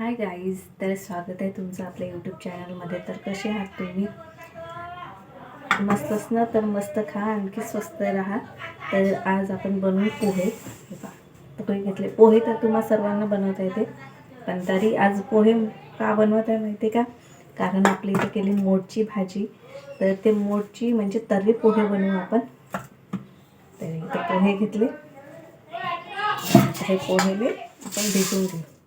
Hi guys तर स्वागत आहे तुमचं आपल्या यूट्यूब चॅनलमध्ये तर कसे आहात तुम्ही? मस्तच ना? तर मस्त खा आणखी स्वस्त राहा. तर आज आपण बनवू पोहे. पोहे घेतले. पोहे तर तुम्हा सर्वांना बनवता येते. पण तरी आज पोहे का बनवत आहे माहिती आहे का? कारण आपली इथे केली मोडची भाजी. तर ते मोडची म्हणजे तर्री पोहे बनवू आपण. तर इथे पोहे घेतले. हे पोहेले आपण भिजवून घेऊ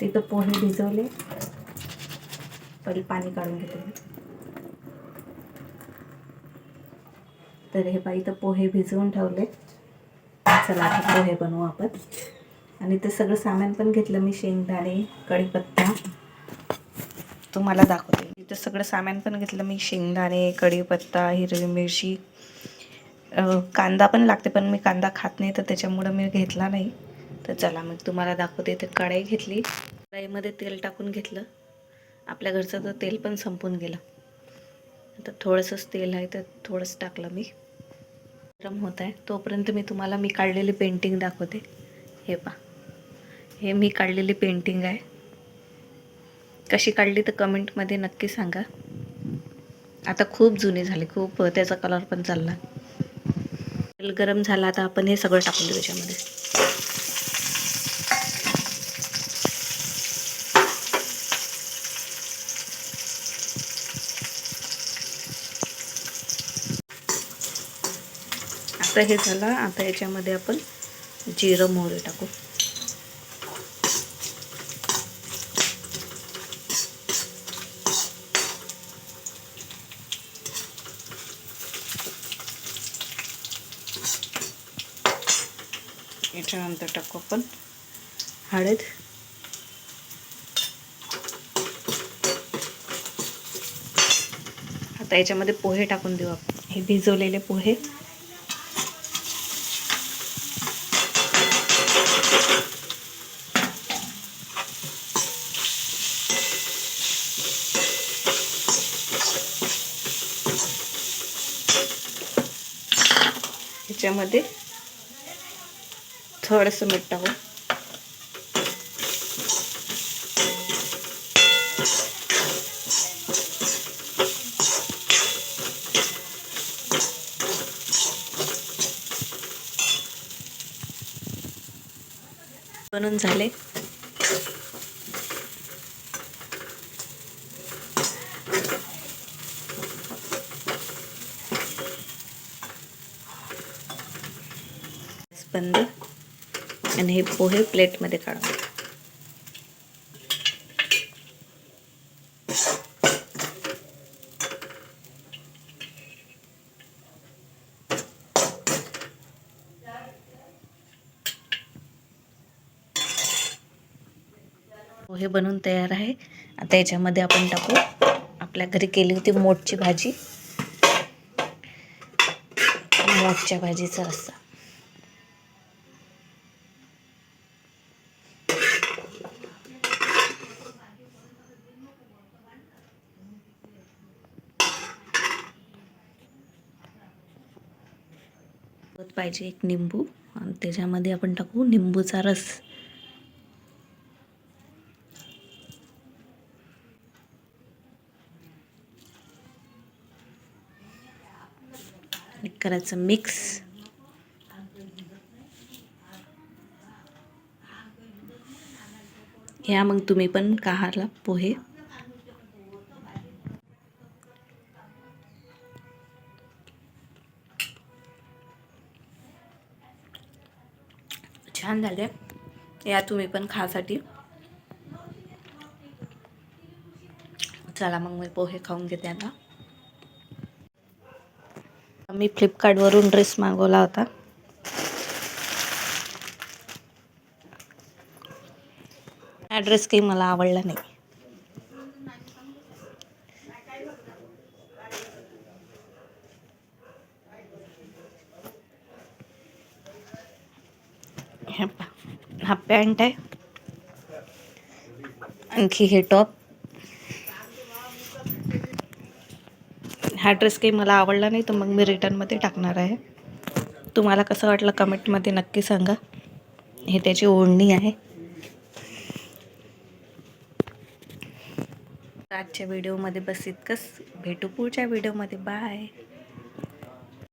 तर इथं पोहे भिजवले. पहिले पाणी काढून घेते तर हे बाई तर पोहे भिजवून ठेवले. चला आता पोहे बनवू आपण. आणि ते सगळं सामान पण घेतलं मी शेंगदाणे कढीपत्ता. तुम्हाला दाखवते. इथं सगळं सामान पण घेतलं मी शेंगदाणे कढीपत्ता हिरवी मिरची. कांदा पण लागते पण मी कांदा खात नाही तर त्याच्यामुळं मी घेतला नाही. तर चला मग तुम्हाला दाखवते. तर कढाई घेतली. कढाईमध्ये तेल टाकून घेतलं. आपल्या घरचं तर तेल पण संपून गेलं. आता थोडंसंच तेल आहे तर थोडंच टाकलं मी. गरम होत आहे. तोपर्यंत मी तुम्हाला मी काढलेली पेंटिंग दाखवते. हे पा हे मी काढलेली पेंटिंग आहे. कशी काढली तर कमेंटमध्ये नक्की सांगा. आता खूप जुनी झाली. खूप त्याचा कलर पण चालला. तेल गरम झाला. आता आपण हे सगळं टाकून देऊ त्याच्यामध्ये आता हे झालं. आता याच्यामध्ये आपण जिरं मोहरी टाकू. याच्यानंतर टाकू आपण हळद. आता याच्यामध्ये पोहे टाकून देऊ आपण. हे भिजवलेले पोहे. ह्याच्यामध्ये थोडंसं मीठ टाकू. बनून झाले. बंद. आणि हे पोहे प्लेटमध्ये काढून पोहे बनवून तयार आहे. आता याच्यामध्ये आपण टाकू. आपल्या घरी केली होती मोठची भाजी. मोठच्या भाजीचा रस्सा. सोबत पाहिजे एक निंबू. आणि त्याच्यामध्ये आपण टाकू निंबूचा रस. करायचं मिक्स. या मग तुम्ही पण काहाला पोहे. छान झाले. या तुम्ही पण खासाठी. चला मग मी पोहे खाऊन घेते आता. मी फ्लिपकार्टवरून ड्रेस मागवला होता. हा ड्रेस काही मला आवडला नाही. हे। हा पॅन्ट आहे आणखी हे टॉप। हा ड्रेस काही मला आवडला नाही तर मग मी रिटर्नमध्ये टाकणार आहे. तुम्हाला कसं वाटलं कमेंटमध्ये नक्की सांगा. हे त्याची ओढणी आहे. आजच्या व्हिडिओमध्ये बस इतकंच. भेटू पुढच्या व्हिडिओमध्ये बाय